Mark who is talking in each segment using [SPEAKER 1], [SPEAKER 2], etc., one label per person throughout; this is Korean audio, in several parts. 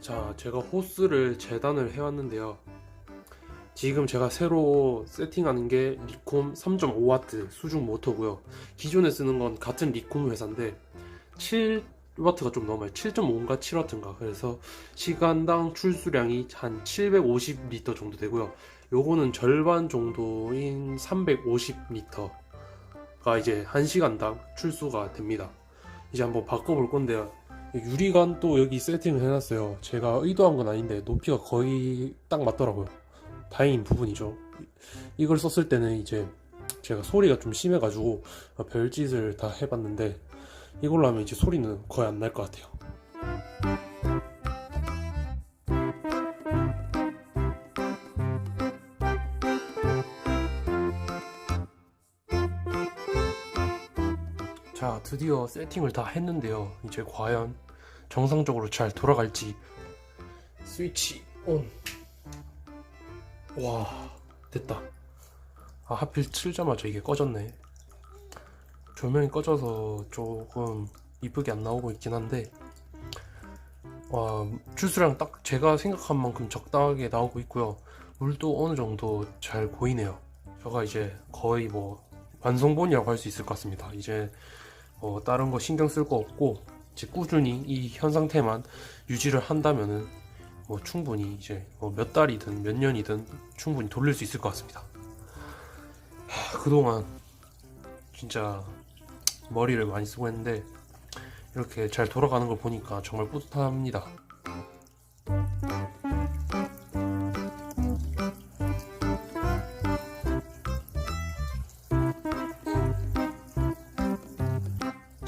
[SPEAKER 1] 자 제가 호스를 재단을 해왔는데요. 지금 제가 새로 세팅하는 게 리콤 3.5W 수중 모터고요. 기존에 쓰는 건 같은 리콤 회사인데 7W가 좀 넘어요. 7.5인가 7W인가. 그래서 시간당 출수량이 한 750L 정도 되고요. 요거는 절반 정도인 350리터가 이제 1시간당 출수가 됩니다. 이제 한번 바꿔볼 건데요. 유리관 또 여기 세팅을 해놨어요. 제가 의도한 건 아닌데 높이가 거의 딱 맞더라고요. 다행인 부분이죠. 이- 이걸 썼을 때는 이제 제가 소리가 좀 심해가지고 별짓을 다 해봤는데 이걸로 하면 이제 소리는 거의 안 날 것 같아요. 자, 드디어 세팅을 다 했는데요. 이제 과연 정상적으로 잘 돌아갈지 스위치 온. 와, 됐다. 아, 하필 틀자마자 이게 꺼졌네. 조명이 꺼져서 조금 이쁘게 안 나오고 있긴 한데, 와, 출수량 딱 제가 생각한 만큼 적당하게 나오고 있고요. 물도 어느 정도 잘 보이네요. 제가 이제 거의 뭐 완성본이라고 할 수 있을 것 같습니다. 이제 어, 다른 거 신경 쓸 거 없고 이제 꾸준히 이 현 상태만 유지를 한다면은 뭐 충분히 이제 뭐몇 달이든 몇 년이든 충분히 돌릴 수 있을 것 같습니다. 하, 그동안 진짜 머리를 많이 쓰고 했는데 이렇게 잘 돌아가는 걸 보니까 정말 뿌듯합니다.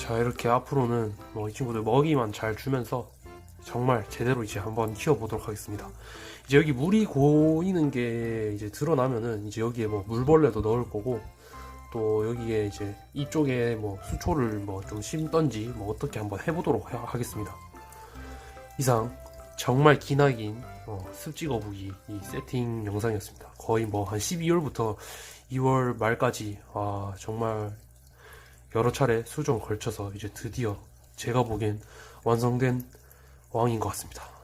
[SPEAKER 1] 자 이렇게 앞으로는 뭐 이 친구들 먹이만 잘 주면서 정말 제대로 이제 한번 키워보도록 하겠습니다. 이제 여기 물이 고이는 게 이제 드러나면은 이제 여기에 뭐 물벌레도 넣을 거고 또 여기에 이제 이쪽에 뭐 수초를 뭐 좀 심던지 뭐 어떻게 한번 해보도록 하- 하겠습니다. 이상 정말 기나긴 어, 습지 거북이 이 세팅 영상이었습니다. 거의 뭐 한 12월부터 2월 말까지 아 정말 여러 차례 수정 걸쳐서 이제 드디어 제가 보기엔 완성된 왕인 것 같습니다.